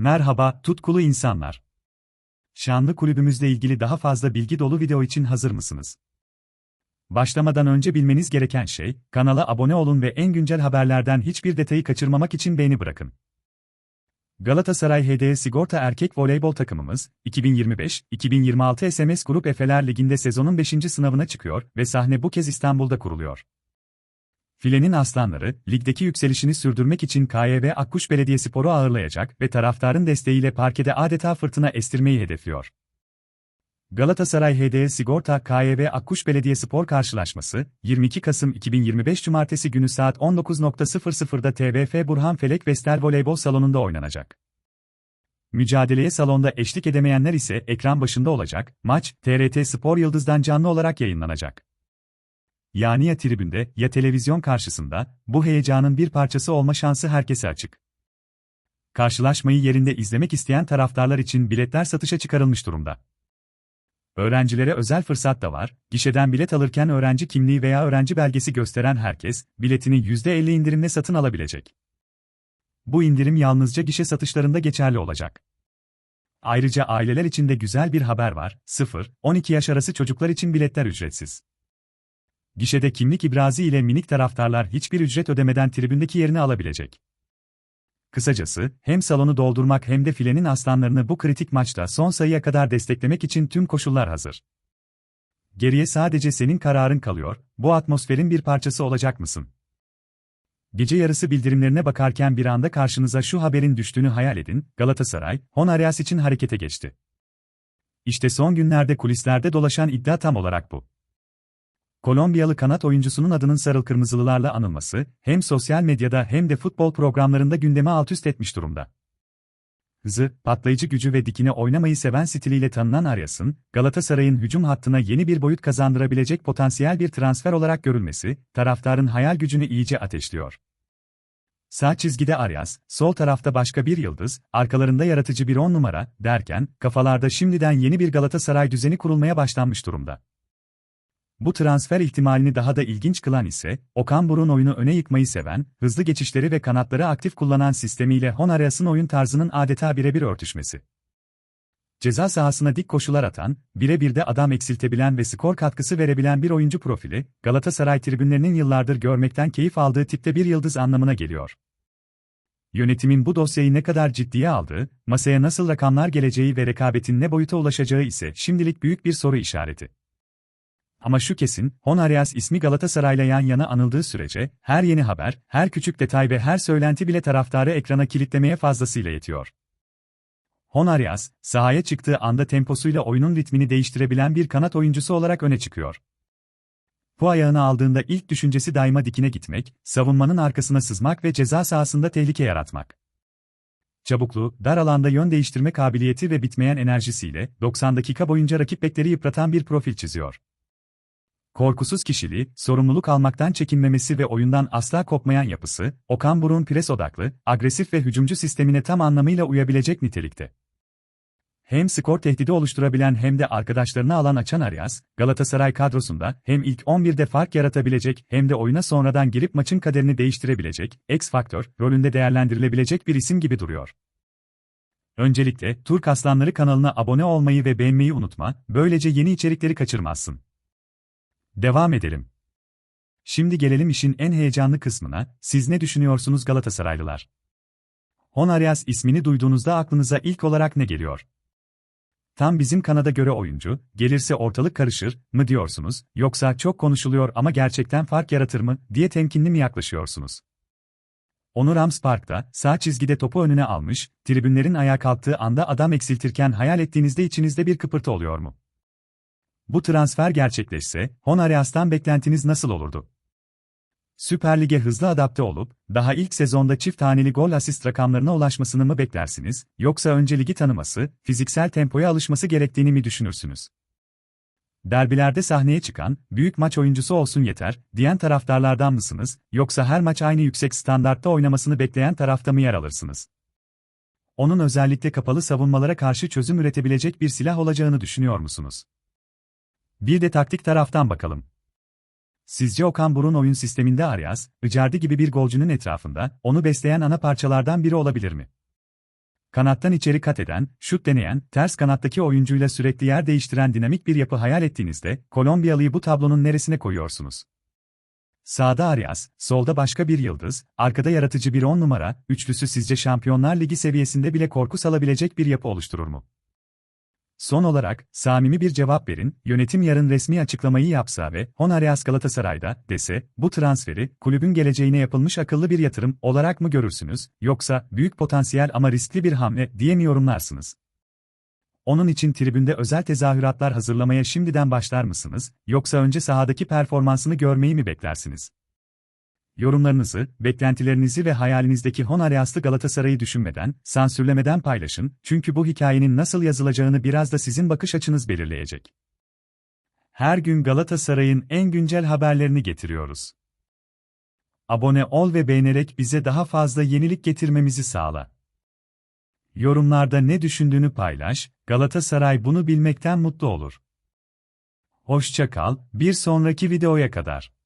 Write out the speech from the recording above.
Merhaba, tutkulu insanlar. Şanlı kulübümüzle ilgili daha fazla bilgi dolu video için hazır mısınız? Başlamadan önce bilmeniz gereken şey, kanala abone olun ve en güncel haberlerden hiçbir detayı kaçırmamak için beğeni bırakın. Galatasaray HD Sigorta Erkek Voleybol takımımız, 2025-2026 SMS Grup Efeler Ligi'nde sezonun 5. sınavına çıkıyor ve sahne bu kez İstanbul'da kuruluyor. Filenin aslanları, ligdeki yükselişini sürdürmek için KYB Akkuş Belediyespor'u ağırlayacak ve taraftarın desteğiyle parkede adeta fırtına estirmeyi hedefliyor. Galatasaray HD Sigorta KYB Akkuş Belediyespor karşılaşması, 22 Kasım 2025 Cumartesi günü saat 19.00'da TBF Burhan Felek Vestel Voleybol Salonu'nda oynanacak. Mücadeleye salonda eşlik edemeyenler ise ekran başında olacak, maç, TRT Spor Yıldız'dan canlı olarak yayınlanacak. Yani ya tribünde ya televizyon karşısında, bu heyecanın bir parçası olma şansı herkese açık. Karşılaşmayı yerinde izlemek isteyen taraftarlar için biletler satışa çıkarılmış durumda. Öğrencilere özel fırsat da var, gişeden bilet alırken öğrenci kimliği veya öğrenci belgesi gösteren herkes, biletini %50 indirimle satın alabilecek. Bu indirim yalnızca gişe satışlarında geçerli olacak. Ayrıca aileler için de güzel bir haber var, 0-12 yaş arası çocuklar için biletler ücretsiz. Gişede kimlik ibrazi ile minik taraftarlar hiçbir ücret ödemeden tribündeki yerini alabilecek. Kısacası, hem salonu doldurmak hem de filenin aslanlarını bu kritik maçta son sayıya kadar desteklemek için tüm koşullar hazır. Geriye sadece senin kararın kalıyor, bu atmosferin bir parçası olacak mısın? Gece yarısı bildirimlerine bakarken bir anda karşınıza şu haberin düştüğünü hayal edin, Galatasaray, Honarias için harekete geçti. İşte son günlerde kulislerde dolaşan iddia tam olarak bu. Kolombiyalı kanat oyuncusunun adının sarıl kırmızılılarla anılması, hem sosyal medyada hem de futbol programlarında gündeme alt üst etmiş durumda. Hızı, patlayıcı gücü ve dikine oynamayı seven stiliyle tanınan Arias'ın, Galatasaray'ın hücum hattına yeni bir boyut kazandırabilecek potansiyel bir transfer olarak görülmesi, taraftarın hayal gücünü iyice ateşliyor. Sağ çizgide Arias, sol tarafta başka bir yıldız, arkalarında yaratıcı bir on numara, derken, kafalarda şimdiden yeni bir Galatasaray düzeni kurulmaya başlanmış durumda. Bu transfer ihtimalini daha da ilginç kılan ise, Okan Burun oyunu öne yıkmayı seven, hızlı geçişleri ve kanatları aktif kullanan sistemiyle Honarias'ın oyun tarzının adeta birebir örtüşmesi. Ceza sahasına dik koşular atan, birebir de adam eksiltebilen ve skor katkısı verebilen bir oyuncu profili, Galatasaray tribünlerinin yıllardır görmekten keyif aldığı tipte bir yıldız anlamına geliyor. Yönetimin bu dosyayı ne kadar ciddiye aldığı, masaya nasıl rakamlar geleceği ve rekabetin ne boyuta ulaşacağı ise şimdilik büyük bir soru işareti. Ama şu kesin, Honarias ismi Galatasaray'la yan yana anıldığı sürece, her yeni haber, her küçük detay ve her söylenti bile taraftarı ekrana kilitlemeye fazlasıyla yetiyor. Honarias, sahaya çıktığı anda temposuyla oyunun ritmini değiştirebilen bir kanat oyuncusu olarak öne çıkıyor. Bu ayağını aldığında ilk düşüncesi daima dikine gitmek, savunmanın arkasına sızmak ve ceza sahasında tehlike yaratmak. Çabukluğu, dar alanda yön değiştirme kabiliyeti ve bitmeyen enerjisiyle 90 dakika boyunca rakip bekleri yıpratan bir profil çiziyor. Korkusuz kişiliği, sorumluluk almaktan çekinmemesi ve oyundan asla kopmayan yapısı, Okan Buruk'un pres odaklı, agresif ve hücumcu sistemine tam anlamıyla uyabilecek nitelikte. Hem skor tehdidi oluşturabilen hem de arkadaşlarına alan açan Arias, Galatasaray kadrosunda hem ilk 11'de fark yaratabilecek hem de oyuna sonradan girip maçın kaderini değiştirebilecek, X faktör rolünde değerlendirilebilecek bir isim gibi duruyor. Öncelikle, Turk Aslanları kanalına abone olmayı ve beğenmeyi unutma, böylece yeni içerikleri kaçırmazsın. Devam edelim. Şimdi gelelim işin en heyecanlı kısmına, siz ne düşünüyorsunuz Galatasaraylılar? Honarias ismini duyduğunuzda aklınıza ilk olarak ne geliyor? Tam bizim kanada göre oyuncu, gelirse ortalık karışır mı diyorsunuz, yoksa çok konuşuluyor ama gerçekten fark yaratır mı diye temkinli mi yaklaşıyorsunuz? Onur Rams Park'ta, sağ çizgide topu önüne almış, tribünlerin ayağa kalktığı anda adam eksiltirken hayal ettiğinizde içinizde bir kıpırtı oluyor mu? Bu transfer gerçekleşse, Honarias'tan beklentiniz nasıl olurdu? Süper Lig'e hızlı adapte olup, daha ilk sezonda çift taneli gol asist rakamlarına ulaşmasını mı beklersiniz, yoksa önce ligi tanıması, fiziksel tempoya alışması gerektiğini mi düşünürsünüz? Derbilerde sahneye çıkan, büyük maç oyuncusu olsun yeter, diyen taraftarlardan mısınız, yoksa her maç aynı yüksek standartta oynamasını bekleyen tarafta mı yer alırsınız? Onun özellikle kapalı savunmalara karşı çözüm üretebilecek bir silah olacağını düşünüyor musunuz? Bir de taktik taraftan bakalım. Sizce Okan Burun oyun sisteminde Arias, Icardi gibi bir golcünün etrafında, onu besleyen ana parçalardan biri olabilir mi? Kanattan içeri kat eden, şut deneyen, ters kanattaki oyuncuyla sürekli yer değiştiren dinamik bir yapı hayal ettiğinizde, Kolombiyalı'yı bu tablonun neresine koyuyorsunuz? Sağda Arias, solda başka bir yıldız, arkada yaratıcı bir on numara, üçlüsü sizce Şampiyonlar Ligi seviyesinde bile korku salabilecek bir yapı oluşturur mu? Son olarak, samimi bir cevap verin, yönetim yarın resmi açıklamayı yapsa ve Hon Arias Galatasaray'da dese, bu transferi kulübün geleceğine yapılmış akıllı bir yatırım olarak mı görürsünüz, yoksa büyük potansiyel ama riskli bir hamle diye mi yorumlarsınız? Onun için tribünde özel tezahüratlar hazırlamaya şimdiden başlar mısınız, yoksa önce sahadaki performansını görmeyi mi beklersiniz? Yorumlarınızı, beklentilerinizi ve hayalinizdeki Hon Ariaslı Galatasaray'ı düşünmeden, sansürlemeden paylaşın, çünkü bu hikayenin nasıl yazılacağını biraz da sizin bakış açınız belirleyecek. Her gün Galatasaray'ın en güncel haberlerini getiriyoruz. Abone ol ve beğenerek bize daha fazla yenilik getirmemizi sağla. Yorumlarda ne düşündüğünü paylaş, Galatasaray bunu bilmekten mutlu olur. Hoşça kal, bir sonraki videoya kadar.